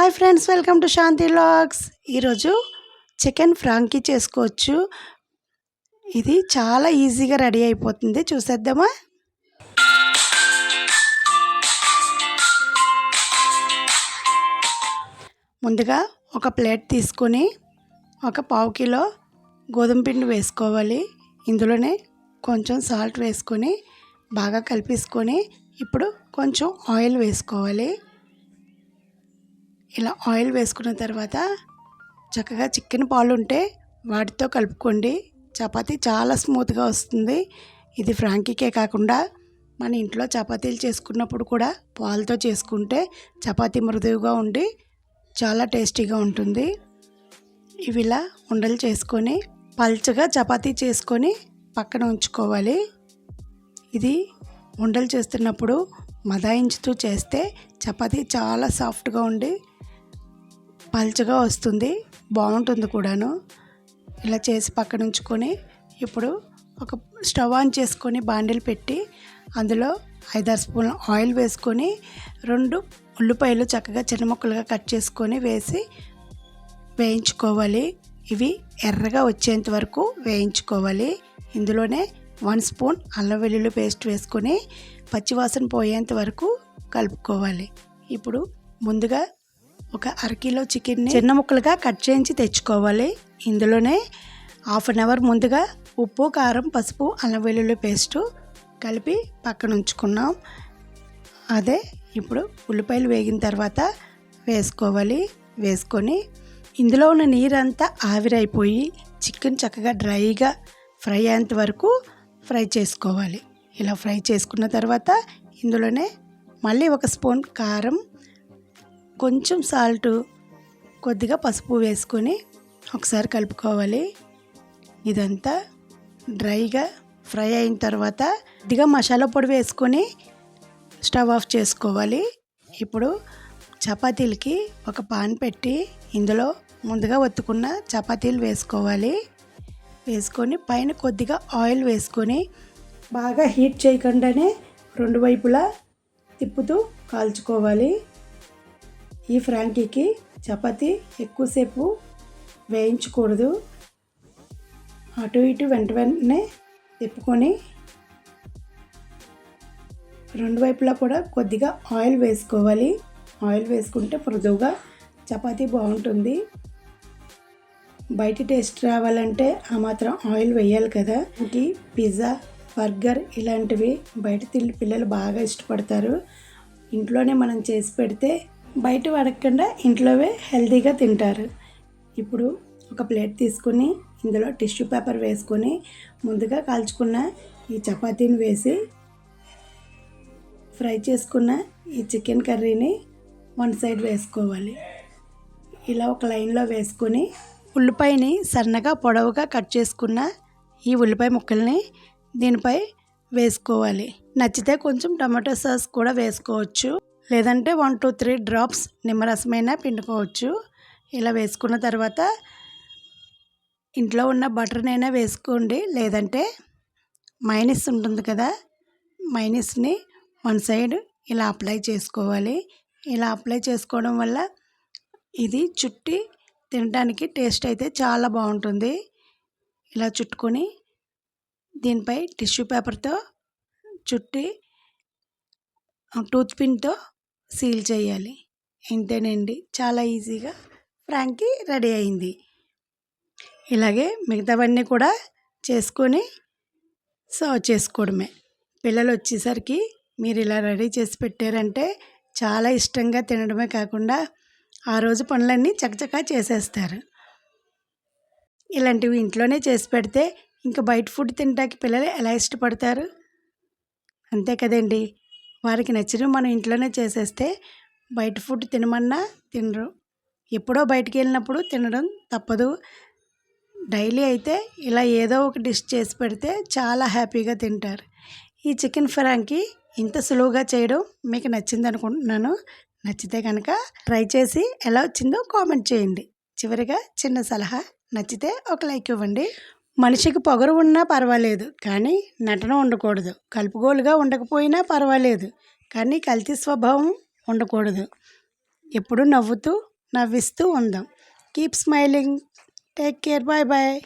Hi friends welcome to Shanti logs ఈరోజు chicken frankie చేసుకోవచ్చు. ఇది చాలా ఈజీగా రెడీ అయిపోతుంది. చూసేద్దామా? ముందుగా ఒక ప్లేట్ తీసుకొని ఒక పావు కిలో గోధుమ పిండి వేసుకోవాలి. ఇందులోనే కొంచెం సాల్ట్ వేసుకొని బాగా కలిపేసుకొని ఇప్పుడు కొంచెం ఆయిల్ వేసుకోవాలి. ఇలా ఆయిల్ వేసుకున్న తర్వాత చక్కగా చికెన్ పాలు ఉంటే వాటితో కలుపుకోండి. చపాతీ చాలా స్మూత్గా వస్తుంది. ఇది ఫ్రాంకీకే కాకుండా మన ఇంట్లో చపాతీలు చేసుకున్నప్పుడు కూడా పాలతో చేసుకుంటే చపాతీ మృదువుగా ఉండి చాలా టేస్టీగా ఉంటుంది. ఇవి ఇలా ఉండలు చేసుకొని పల్చగా చపాతీ చేసుకొని పక్కన ఉంచుకోవాలి. ఇది ఉండలు చేస్తున్నప్పుడు మదాయించుతూ చేస్తే చపాతీ చాలా సాఫ్ట్గా ఉండి పల్చగా వస్తుంది. బాగుంటుంది కూడాను. ఇలా చేసి పక్కన ఉంచుకొని ఇప్పుడు ఒక స్టవ్ ఆన్ చేసుకొని బాండిల్ పెట్టి అందులో ఐదారు స్పూన్ల ఆయిల్ వేసుకొని రెండు ఉల్లిపాయలు చక్కగా చిన్న ముక్కలుగా కట్ చేసుకొని వేసి వేయించుకోవాలి. ఇవి ఎర్రగా వచ్చేంత వరకు వేయించుకోవాలి. ఇందులోనే వన్ స్పూన్ అల్లం వెల్లుల్లి పేస్ట్ వేసుకొని పచ్చివాసన పోయేంత వరకు కలుపుకోవాలి. ఇప్పుడు ముందుగా ఒక అరకిలో చికెన్ని చిన్న ముక్కలుగా కట్ చేయించి తెచ్చుకోవాలి. ఇందులోనే హాఫ్ అన్ అవర్ ముందుగా ఉప్పు కారం పసుపు అల్లం వెల్లుల్లి పేస్టు కలిపి పక్కన ఉంచుకున్నాం. అదే ఇప్పుడు ఉల్లిపాయలు వేగిన తర్వాత వేసుకోవాలి. వేసుకొని ఇందులో ఉన్న నీరంతా ఆవిరైపోయి చికెన్ చక్కగా డ్రైగా ఫ్రై అయ్యేంత వరకు ఫ్రై చేసుకోవాలి. ఇలా ఫ్రై చేసుకున్న తర్వాత ఇందులోనే మళ్ళీ ఒక స్పూన్ కారం కొంచెం సాల్ట్ కొద్దిగా పసుపు వేసుకొని ఒకసారి కలుపుకోవాలి. ఇదంతా డ్రైగా ఫ్రై అయిన తర్వాత కొద్దిగా మసాలా పొడి వేసుకొని స్టవ్ ఆఫ్ చేసుకోవాలి. ఇప్పుడు చపాతీలకి ఒక పాన్ పెట్టి ఇందులో ముందుగా ఒత్తుకున్న చపాతీలు వేసుకోవాలి. వేసుకొని పైన కొద్దిగా ఆయిల్ వేసుకొని బాగా హీట్ చేయకుండానే రెండు వైపులా తిప్పుతూ కాల్చుకోవాలి. ఈ ఫ్రాంకీకి చపాతి ఎక్కువసేపు వేయించకూడదు. అటు ఇటు వెంట వెంటనే తిప్పుకొని రెండు వైపులా కూడా కొద్దిగా ఆయిల్ వేసుకోవాలి. ఆయిల్ వేసుకుంటే మృదువుగా చపాతీ బాగుంటుంది. బయట టేస్ట్ రావాలంటే ఆ మాత్రం ఆయిల్ వేయాలి కదా. ఇంకి పిజ్జా బర్గర్ ఇలాంటివి బయట తిండి పిల్లలు బాగా ఇష్టపడతారు. ఇంట్లోనే మనం చేసి పెడితే బయట వాడకుండా ఇంట్లోవే హెల్తీగా తింటారు. ఇప్పుడు ఒక ప్లేట్ తీసుకుని ఇందులో టిష్యూ పేపర్ వేసుకొని ముందుగా కాల్చుకున్న ఈ చపాతీని వేసి ఫ్రై చేసుకున్న ఈ చికెన్ కర్రీని వన్ సైడ్ వేసుకోవాలి. ఇలా ఒక లైన్లో వేసుకొని ఉల్లిపాయని సన్నగా పొడవుగా కట్ చేసుకున్న ఈ ఉల్లిపాయ ముక్కల్ని దీనిపై వేసుకోవాలి. నచ్చితే కొంచెం టమాటో సాస్ కూడా వేసుకోవచ్చు. లేదంటే వన్ టూ త్రీ డ్రాప్స్ నిమ్మరసమైనా పిండుకోవచ్చు. ఇలా వేసుకున్న తర్వాత ఇంట్లో ఉన్న బటర్నైనా వేసుకోండి. లేదంటే మైనస్ ఉంటుంది కదా మైనస్ని వన్ సైడ్ ఇలా అప్లై చేసుకోవాలి. ఇలా అప్లై చేసుకోవడం వల్ల ఇది చుట్టి తినడానికి టేస్ట్ అయితే చాలా బాగుంటుంది. ఇలా చుట్టుకొని దీనిపై టిష్యూ పేపర్తో చుట్టి టూత్ పిన్తో సీల్ చేయాలి. ఇంతేనండి చాలా ఈజీగా ఫ్రాంకీ రెడీ అయింది. ఇలాగే మిగతావన్నీ కూడా చేసుకొని సర్వ్ చేసుకోవడమే. పిల్లలు వచ్చేసరికి మీరు ఇలా రెడీ చేసి పెట్టారంటే చాలా ఇష్టంగా తినడమే కాకుండా ఆ రోజు పనులన్నీ చకచకా చేసేస్తారు. ఇలాంటివి ఇంట్లోనే చేసి పెడితే ఇంకా బయట ఫుడ్ తినడానికి పిల్లలు ఎలా ఇష్టపడతారు? అంతే కదండి. వారికి నచ్చినవి మనం ఇంట్లోనే చేసేస్తే బయట ఫుడ్ తినమన్నా తినరు. ఎప్పుడో బయటికి వెళ్ళినప్పుడు తినడం తప్పదు. డైలీ అయితే ఇలా ఏదో ఒక డిష్ చేసి పెడితే చాలా హ్యాపీగా తింటారు. ఈ చికెన్ ఫ్రాంకి ఇంత సులువుగా చేయడం మీకు నచ్చింది అనుకుంటున్నాను. నచ్చితే కనుక ట్రై చేసి ఎలా వచ్చిందో కామెంట్ చేయండి. చివరిగా చిన్న సలహా నచ్చితే ఒక లైక్ ఇవ్వండి. మనిషికి పొగరు ఉన్నా పర్వాలేదు కానీ నటన ఉండకూడదు. కలుపుగోలుగా ఉండకపోయినా పర్వాలేదు కానీ కల్తీ స్వభావం ఉండకూడదు. ఎప్పుడు నవ్వుతూ నవ్విస్తూ ఉందాం. Keep smiling take care bye bye